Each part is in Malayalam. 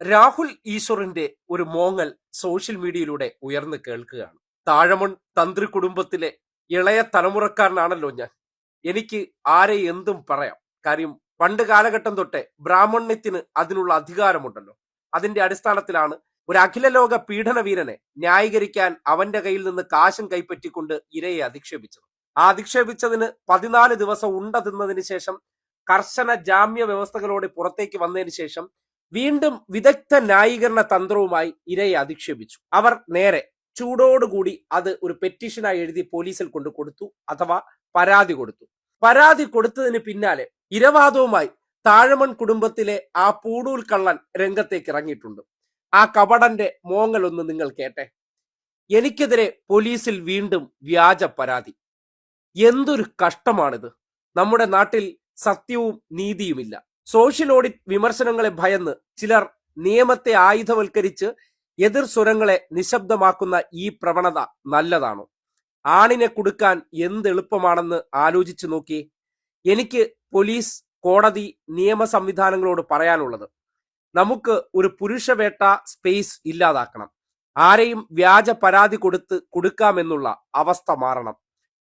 രാഹുൽ ഈശ്വറിന്റെ ഒരു മോങ്ങൽ സോഷ്യൽ മീഡിയയിലൂടെ ഉയർന്നു കേൾക്കുകയാണ്. താഴമൺ തന്ത്രി കുടുംബത്തിലെ ഇളയ തലമുറക്കാരനാണല്ലോ ഞാൻ. എനിക്ക് ആരെ എന്തും പറയാം. കാര്യം പണ്ട് കാലഘട്ടം തൊട്ടേ ബ്രാഹ്മണ്യത്തിന് അതിനുള്ള അധികാരമുണ്ടല്ലോ. അതിന്റെ അടിസ്ഥാനത്തിലാണ് ഒരു അഖില ലോക പീഡനവീരനെ ന്യായീകരിക്കാൻ അവന്റെ കയ്യിൽ നിന്ന് കാശം കൈപ്പറ്റിക്കൊണ്ട് ഇരയെ അധിക്ഷേപിച്ചത്. ആ അധിക്ഷേപിച്ചതിന് പതിനാല് ദിവസം ഉണ്ട ശേഷം കർശന ജാമ്യ വ്യവസ്ഥകളോടെ പുറത്തേക്ക് വന്നതിന് ശേഷം വീണ്ടും വിദഗ്ധ ന്യായീകരണ തന്ത്രവുമായി ഇരയെ അധിക്ഷേപിച്ചു. അവർ നേരെ ചൂടോടുകൂടി അത് ഒരു പെറ്റീഷനായി എഴുതി പോലീസിൽ കൊണ്ടു കൊടുത്തു അഥവാ പരാതി കൊടുത്തു. പരാതി കൊടുത്തതിന് പിന്നാലെ ഇരവാദവുമായി താഴമൺ കുടുംബത്തിലെ ആ പൂടൂൽ കള്ളൻ രംഗത്തേക്ക് ഇറങ്ങിയിട്ടുണ്ട്. ആ കപടന്റെ മോങ്ങൽ ഒന്ന് നിങ്ങൾ കേട്ടെ. എനിക്കെതിരെ പോലീസിൽ വീണ്ടും വ്യാജ പരാതി. എന്തൊരു കഷ്ടമാണിത്. നമ്മുടെ നാട്ടിൽ സത്യവും നീതിയുമില്ല. സോഷ്യൽ ഓഡിറ്റ് വിമർശനങ്ങളെ ഭയന്ന് ചിലർ നിയമത്തെ ആയുധവൽക്കരിച്ച് എതിർ സ്വരങ്ങളെ നിശബ്ദമാക്കുന്ന ഈ പ്രവണത നല്ലതാണോ? ആണിനെ കൊടുക്കാൻ എന്ത് എളുപ്പമാണെന്ന് ആലോചിച്ചു നോക്കി. എനിക്ക് പോലീസ് കോടതി നിയമ സംവിധാനങ്ങളോട് പറയാനുള്ളത്. നമുക്ക് ഒരു പുരുഷവേട്ട സ്പേസ് ഇല്ലാതാക്കണം. ആരെയും വ്യാജ പരാതി കൊടുത്ത് കൊടുക്കാമെന്നുള്ള അവസ്ഥ മാറണം.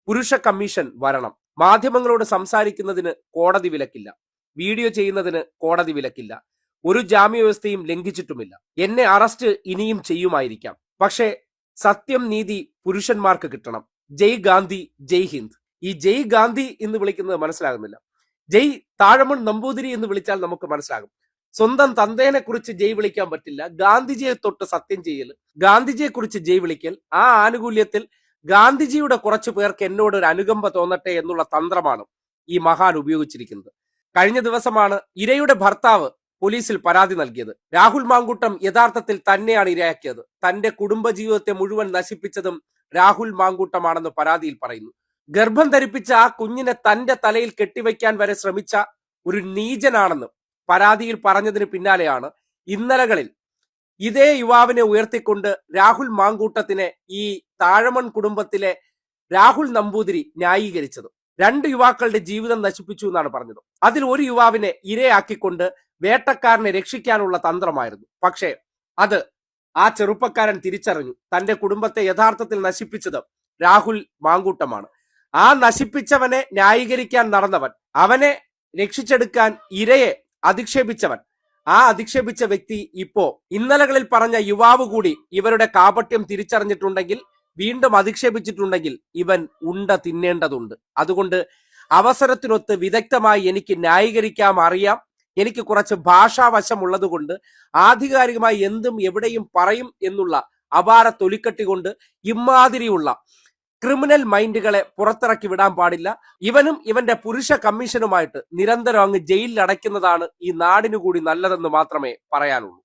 പുരുഷ കമ്മീഷൻ വരണം. മാധ്യമങ്ങളോട് സംസാരിക്കുന്നതിന് കോടതി വിലക്കില്ല. വീഡിയോ ചെയ്യുന്നതിന് കോടതി വിലക്കില്ല. ഒരു ജാമ്യവ്യവസ്ഥയും ലംഘിച്ചിട്ടുമില്ല. എന്നെ അറസ്റ്റ് ഇനിയും ചെയ്യുമായിരിക്കാം. പക്ഷേ സത്യം നീതി പുരുഷന്മാർക്ക് കിട്ടണം. ജയ് ഗാന്ധി ജയ് ഹിന്ദ്. ഈ ജയ് ഗാന്ധി എന്ന് വിളിക്കുന്നത് മനസ്സിലാകുന്നില്ല. ജയ് താഴമൺ നമ്പൂതിരി എന്ന് വിളിച്ചാൽ നമുക്ക് മനസ്സിലാകും. സ്വന്തം തന്തേനെ കുറിച്ച് ജയ് വിളിക്കാൻ പറ്റില്ല. ഗാന്ധിജിയെ തൊട്ട് സത്യം ചെയ്യൽ. ഗാന്ധിജിയെ കുറിച്ച് ജയ് വിളിക്കൽ. ആ ആനുകൂല്യത്തിൽ ഗാന്ധിജിയുടെ കുറച്ചു പേർക്ക് എന്നോട് ഒരു അനുകമ്പ തോന്നട്ടെ എന്നുള്ള തന്ത്രമാണ് ഈ മഹാൻ ഉപയോഗിച്ചിരിക്കുന്നത്. കഴിഞ്ഞ ദിവസമാണ് ഇരയുടെ ഭർത്താവ് പോലീസിൽ പരാതി നൽകിയത്. രാഹുൽ മാങ്കുട്ടം യഥാർത്ഥത്തിൽ തന്നെയാണ് ഇരയാക്കിയത്. തന്റെ കുടുംബജീവിതത്തെ മുഴുവൻ നശിപ്പിച്ചതും രാഹുൽ മാങ്കൂട്ടമാണെന്ന് പരാതിയിൽ പറയുന്നു. ഗർഭം ധരിപ്പിച്ച ആ കുഞ്ഞിനെ തന്റെ തലയിൽ കെട്ടിവെക്കാൻ വരെ ശ്രമിച്ച ഒരു നീചനാണെന്ന് പരാതിയിൽ പറഞ്ഞതിന് പിന്നാലെയാണ് ഇന്നലകളിൽ ഇതേ യുവാവിനെ ഉയർത്തിക്കൊണ്ട് രാഹുൽ മാങ്കൂട്ടത്തിനെ ഈ താഴമൺ കുടുംബത്തിലെ രാഹുൽ നമ്പൂതിരി ന്യായീകരിച്ചത്. രണ്ട് യുവാക്കളുടെ ജീവിതം നശിപ്പിച്ചു എന്നാണ് പറഞ്ഞത്. അതിൽ ഒരു യുവാവിനെ ഇരയാക്കിക്കൊണ്ട് വേട്ടക്കാരനെ രക്ഷിക്കാനുള്ള തന്ത്രമായിരുന്നു. പക്ഷേ അത് ആ ചെറുപ്പക്കാരൻ തിരിച്ചറിഞ്ഞു. തന്റെ കുടുംബത്തെ യഥാർത്ഥത്തിൽ നശിപ്പിച്ചത് രാഹുൽ മാങ്കൂട്ടമാണ്. ആ നശിപ്പിച്ചവനെ ന്യായീകരിക്കാൻ നടന്നവൻ അവനെ രക്ഷിച്ചെടുക്കാൻ ഇരയെ അധിക്ഷേപിച്ചവൻ. ആ അധിക്ഷേപിച്ച വ്യക്തി ഇപ്പോ ഇന്നലകളിൽ പറഞ്ഞ യുവാവ് കൂടി ഇവരുടെ കാപട്യം തിരിച്ചറിഞ്ഞിട്ടുണ്ടെങ്കിൽ വീണ്ടും അധിക്ഷേപിച്ചിട്ടുണ്ടെങ്കിൽ ഇവൻ ഉണ്ട തിന്നേണ്ടതുണ്ട്. അതുകൊണ്ട് അവസരത്തിനൊത്ത് വിദഗ്ധമായി എനിക്ക് ന്യായീകരിക്കാം അറിയാം. എനിക്ക് കുറച്ച് ഭാഷാവശമുള്ളത് കൊണ്ട് ആധികാരികമായി എന്തും എവിടെയും പറയും എന്നുള്ള അപാര തൊലിക്കട്ടി കൊണ്ട് ഇമാതിരിയുള്ള ക്രിമിനൽ മൈൻഡുകളെ പുറത്തിറക്കി വിടാൻ പാടില്ല. ഇവനും ഇവന്റെ പുരുഷ കമ്മീഷനുമായിട്ട് നിരന്തരം അങ്ങ് ജയിലിൽ അടയ്ക്കുന്നതാണ് ഈ നാടിനു കൂടി നല്ലതെന്ന് മാത്രമേ പറയാനുള്ളൂ.